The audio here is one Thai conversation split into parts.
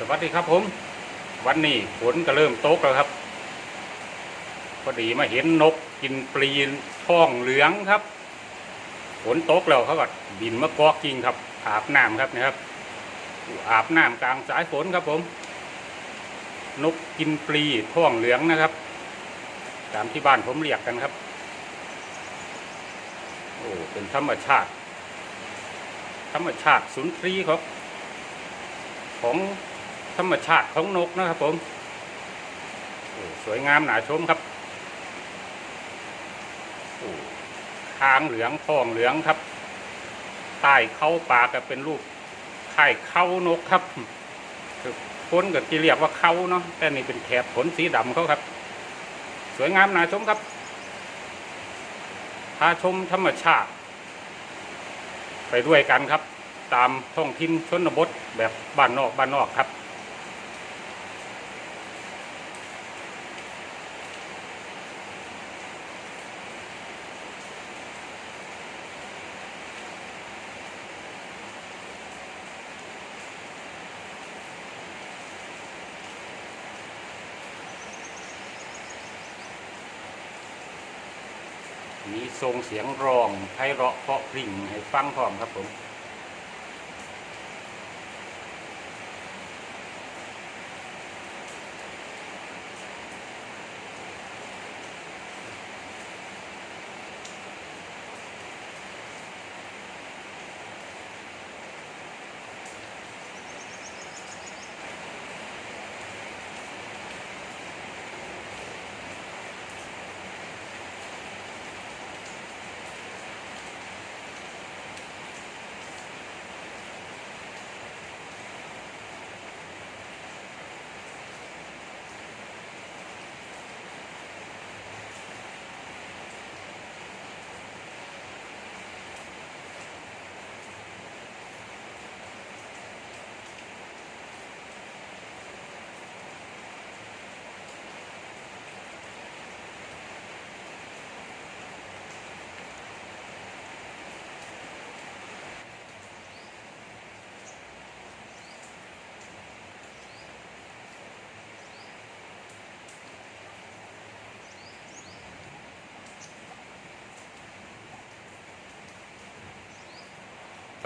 สวัสดีครับผม วันนี้ฝนก็เริ่มตกแล้วครับ พอดีมาเห็นนกกินปลีท้องเหลืองครับฝนตกแล้วเขาก็บินมากอกกิ่งครับ อาบน้ำครับนะครับ อาบน้ำกลางสายฝนครับผม นกกินปลีท้องเหลืองนะครับ ตามที่บ้านผมเรียกกันครับ โอ้เป็นธรรมชาติ ธรรมชาติสุนทรีครับของ ธรรมชาติของนกนะครับผม สวยงามหนาชมครับคางเหลืองทองเหลืองครับใต้เข้าปากก็เป็นรูปไข่เข้านกครับคือคนก็ที่เรียกว่าเข้าเนาะแต่นี่เป็นแถบขนสีดำเขาครับ สวยงามหนาชมครับพาชมธรรมชาติ ไปด้วยกันครับ ตามท้องถิ่นชนบทแบบบ้านนอกบ้านนอกครับ มีทรงเสียงร้องไพเราะเพราะพริ่งให้ฟังพร้อมครับผม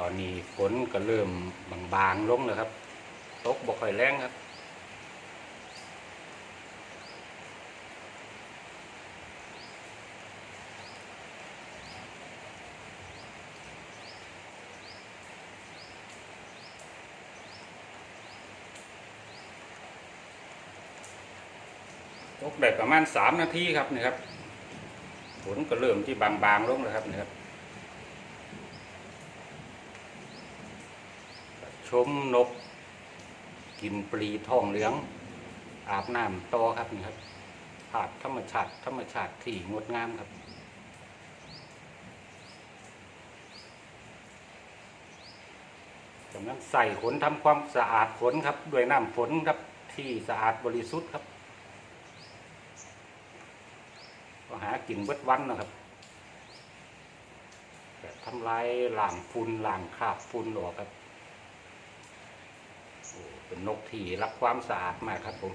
ตอนนี้ฝนก็เริ่มบางๆลงแล้วครับ ตกบ่ค่อยแรงครับ ตกได้ประมาณสามนาทีครับนี่ครับฝนก็เริ่มที่บางๆลงแล้วครับนี่ครับ ชมนก กินปลีทองเหลือง อาบน้ำต่อครับนี่ครับภาพธรรมชาติ ธรรมชาติที่งดงามครับจากนั้นใส่ขนทำความสะอาดขนครับ ด้วยน้ำฝนครับที่สะอาดบริสุทธิ์ครับก็หากินเบิดวันนะครับแบบทำลายหลางฝุ่นหลางคราบฝุ่นออกครับ เป็นนกที่รักความสะอาดมากครับผม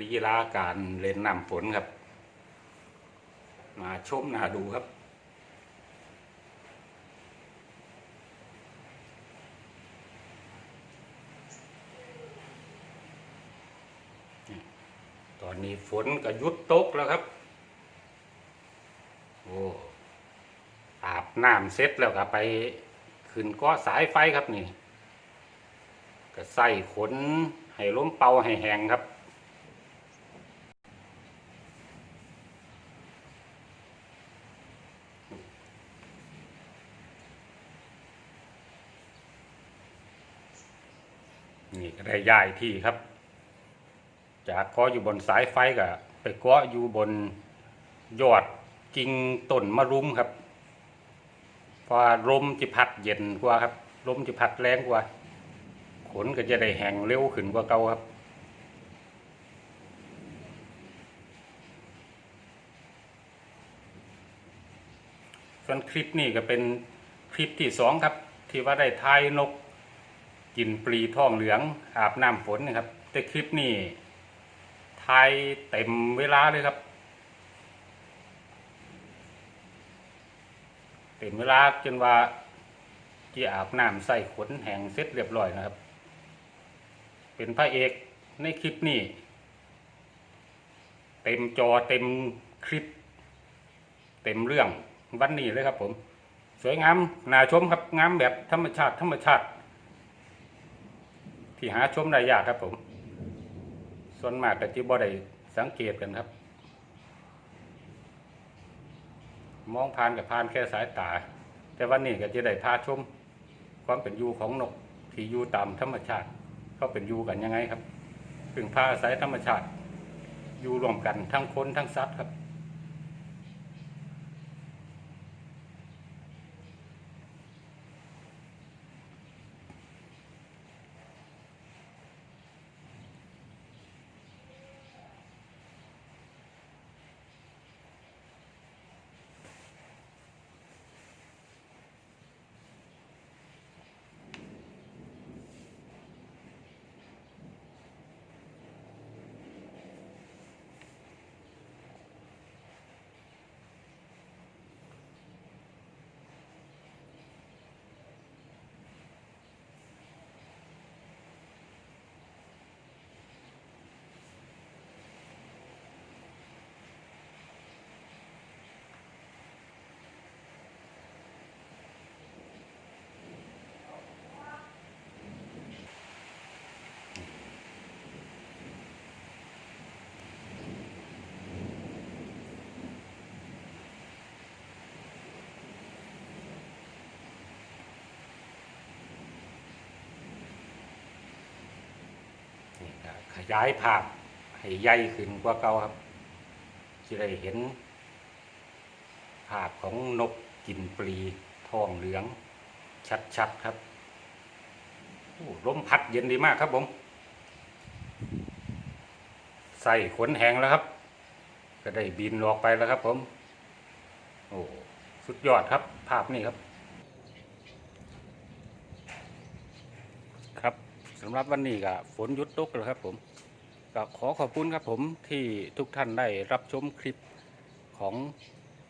ลีลาการเล่นน้ำฝนครับ มาชมนาดูครับ ตอนนี้ฝนก็ยุดตกแล้วครับ โอ้อาบน้ำเสร็จแล้วก็ไปขึ้นก้อสายไฟครับนี่ ก็ใส่ขนให้ล้มเป่าให้แหงครับนี่ก็ได้ย้ายที่ครับ จากเกาะอยู่บนสายไฟก็ไปเกาะอยู่บนยอดกิ่งต้นมะรุมครับพอราะลมจะพัดเย็นกว่าครับลมจะพัดแรงกว่า ขนก็จะได้แห้งเร็วขึ้นกว่าเก่าครับส่วนคลิปนี้ก็เป็นคลิปที่สองครับ ที่ว่าได้ทายนกกินปลีท้องเหลืองอาบน้ำฝนนะครับ แต่คลิปนี้ ทายเต็มเวลาเลยครับ เต็มเวลาจนว่าที่อาบน้ำใส่ขนแห้งเสร็จเรียบร้อยนะครับ เป็นพระเอกในคลิปนี้ เต็มจอเต็มคลิป เต็มเรื่องวันนี้เลยครับผม สวยงามน่าชมครับงามแบบธรรมชาติธรรมชาติ ที่หาชมได้ยากครับผม ส่วนมากก็จะบ่ได้สังเกตกันครับ มองผ่านกับผ่านแค่สายตา แต่วันนี้ก็จะได้พาชม ความเป็นอยู่ของนกที่อยู่ตามธรรมชาติเขาเป็นอยู่กันยังไงครับพึ่งพาอาศัยธรรมชาติ อยู่รวมกันทั้งคนทั้งสัตว์ครับ นี่ก็ ขยายภาพให้ใหญ่ขึ้นกว่าเก่าครับจะได้เห็น ภาพของนกกินปลีทองเหลือง ชัดๆครับโอ้ลมพัดเย็นดีมากครับผม ใส่ขนแหงแล้วครับ ก็ได้บินออกไปแล้วครับผม โอ้สุดยอดครับ ภาพนี้ครับ ครับ สำหรับวันนี้ก็ฝนหยุดตกแล้วครับผมก็ขอขอบคุณครับผมที่ทุกท่านได้รับชมคลิปของ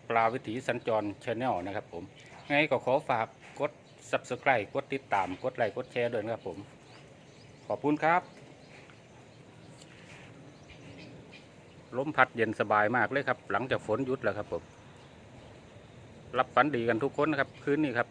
ปลาวิถีสัญจรชาแนลนะครับผมไงก็ขอฝากกด subscribe กดติดตามกดไลค์กดแชร์ด้วยนะครับผม ขอบคุณครับ ลมพัดเย็นสบายมากเลยครับ หลังจากฝนหยุดแล้วครับผม รับฝันดีกันทุกคนนะครับ คืนนี้ครับ